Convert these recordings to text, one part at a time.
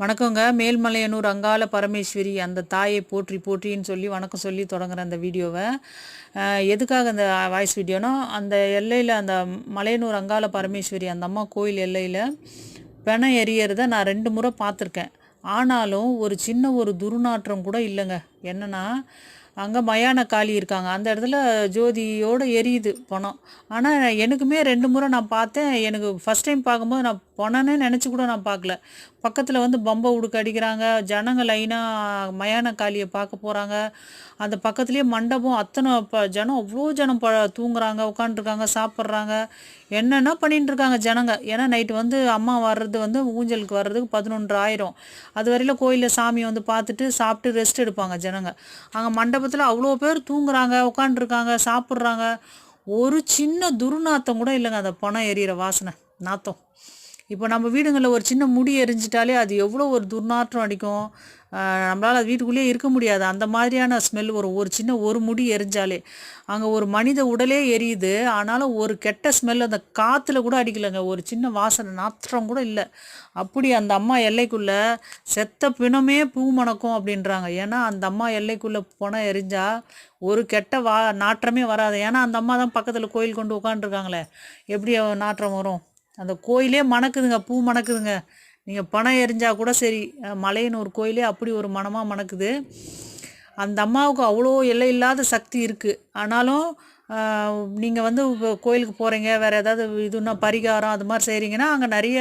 வணக்கங்க. மேல்மலையனூர் அங்கால பரமேஸ்வரி அந்த தாயை போற்றி போற்றின்னு சொல்லி வணக்கம் சொல்லி தொடங்குற அந்த வீடியோவை. எதுக்காக அந்த வாய்ஸ் வீடியோனா அந்த எல்லையில் அந்த மலையனூர் அங்காள பரமேஸ்வரி அந்த அம்மா கோயில் எல்லையில் பிணம் எரியறத நான் ரெண்டு முறை பார்த்துருக்கேன். ஆனாலும் ஒரு சின்ன ஒரு துர்நாற்றம் கூட இல்லைங்க. என்னென்னா அங்கே மயான காளி இருக்காங்க. அந்த இடத்துல ஜோதியோடு எரியுது பணம். ஆனால் எனக்குமே ரெண்டு முறை நான் பார்த்தேன். எனக்கு ஃபஸ்ட் டைம் பார்க்கும்போது நான் பணம்னே நினச்சி கூட நான் பார்க்கல. பக்கத்தில் வந்து பம்பை உடுக்க அடிக்கிறாங்க. ஜனங்க லைனாக மயான காளியை பார்க்க போகிறாங்க அந்த பக்கத்துலேயே மண்டபம் அத்தனை ப ஜனம் அவ்வளோ ஜனம் ப தூங்குறாங்க உட்காந்துருக்காங்க சாப்பிட்றாங்க. என்னென்ன பண்ணிட்டு இருக்காங்க ஜனங்க. ஏன்னா நைட்டு வந்து அம்மா வர்றது வந்து ஊஞ்சலுக்கு வர்றதுக்கு பதினொன்று ஆயிரம் அது வரையில் கோயிலில் சாமியை வந்து பார்த்துட்டு சாப்பிட்டு ரெஸ்ட் எடுப்பாங்க ஜனங்க. அங்கே மண்டபத்தில் அவ்வளோ பேர் தூங்குறாங்க உட்காந்துருக்காங்க சாப்பிட்றாங்க. ஒரு சின்ன துர்நாத்தம் கூட இல்லைங்க அந்த பணம் எரியிற வாசனை நாத்தம். இப்போ நம்ம வீடுங்களில் ஒரு சின்ன முடி எரிஞ்சிட்டாலே அது எவ்வளோ ஒரு துர்நாற்றம் அடிக்கும். நம்மளால் அது வீட்டுக்குள்ளேயே இருக்க முடியாது. அந்த மாதிரியான ஸ்மெல் வரும் ஒரு சின்ன ஒரு முடி எரிஞ்சாலே. அங்கே ஒரு மனித உடலே எரியுது. ஆனாலும் ஒரு கெட்ட ஸ்மெல் அந்த காற்றுல கூட அடிக்கலைங்க. ஒரு சின்ன வாசனை நாற்றம் கூட இல்லை. அப்படி அந்த அம்மா எல்லைக்குள்ளே செத்த பிணமே பூ மணக்கும் அப்படின்றாங்க. ஏன்னா அந்த அம்மா எல்லைக்குள்ளே பணம் எரிஞ்சால் ஒரு கெட்ட வா நாற்றமே வராது. ஏன்னா அந்த அம்மா தான் பக்கத்தில் கோயில் கொண்டு உட்காந்துருக்காங்களே எப்படி நாற்றம் வரும்? அந்த கோயிலே மணக்குதுங்க பூ மணக்குதுங்க. நீங்கள் பணம் எரிஞ்சால் கூட சரி மலையின் ஒரு கோயிலே அப்படி ஒரு மனமாக மணக்குது. அந்த அம்மாவுக்கு அவ்வளோ எல்லை இல்லாத சக்தி இருக்குது ஆனாலும் நீங்கள் வந்து கோயிலுக்கு போகிறீங்க வேறு ஏதாவது இதுன்னா பரிகாரம் அது மாதிரி செய்கிறீங்கன்னா அங்கே நிறைய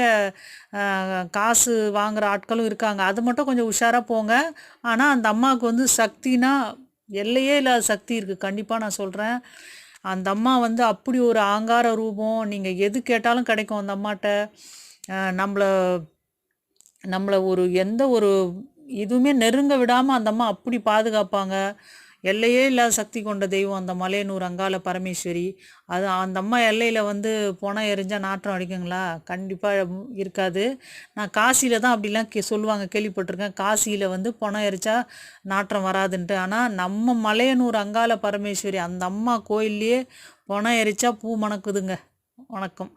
காசு வாங்குகிற ஆட்களும் இருக்காங்க. அது மட்டும் கொஞ்சம் உஷாராக போங்க. ஆனால் அந்த அம்மாவுக்கு வந்து சக்தினா எல்லையே இல்லாத சக்தி இருக்குது கண்டிப்பாக நான் சொல்கிறேன் அந்த அம்மா வந்து அப்படி ஒரு ஆங்கார ரூபம் நீங்கள் எது கேட்டாலும் கிடைக்கும் அந்த அம்மாட்ட. நம்மளை நம்மள நம்மளை ஒரு எந்த ஒரு இதுவுமே நெருங்க விடாமல் அந்த அம்மா அப்படி பாதுகாப்பாங்க. எல்லையே இல்லாத சக்தி கொண்ட தெய்வம் அந்த மலையனூர் அங்காள பரமேஸ்வரி. அது அந்த அம்மா எல்லையில் வந்து போனால் எரிஞ்சால் நாற்றம் அடிக்குங்களா? கண்டிப்பாக இருக்காது. நான் காசியில் தான் அப்படிலாம் கே சொல்லுவாங்க கேள்விப்பட்டிருக்கேன். காசியில் வந்து பணம் எரிச்சா நாற்றம் வராதுன்ட்டு. ஆனால் நம்ம மலையனூர் அங்காள பரமேஸ்வரி அந்த அம்மா கோயில்லையே பணம் எரிச்சா பூ மணக்குதுங்க. வணக்கம்.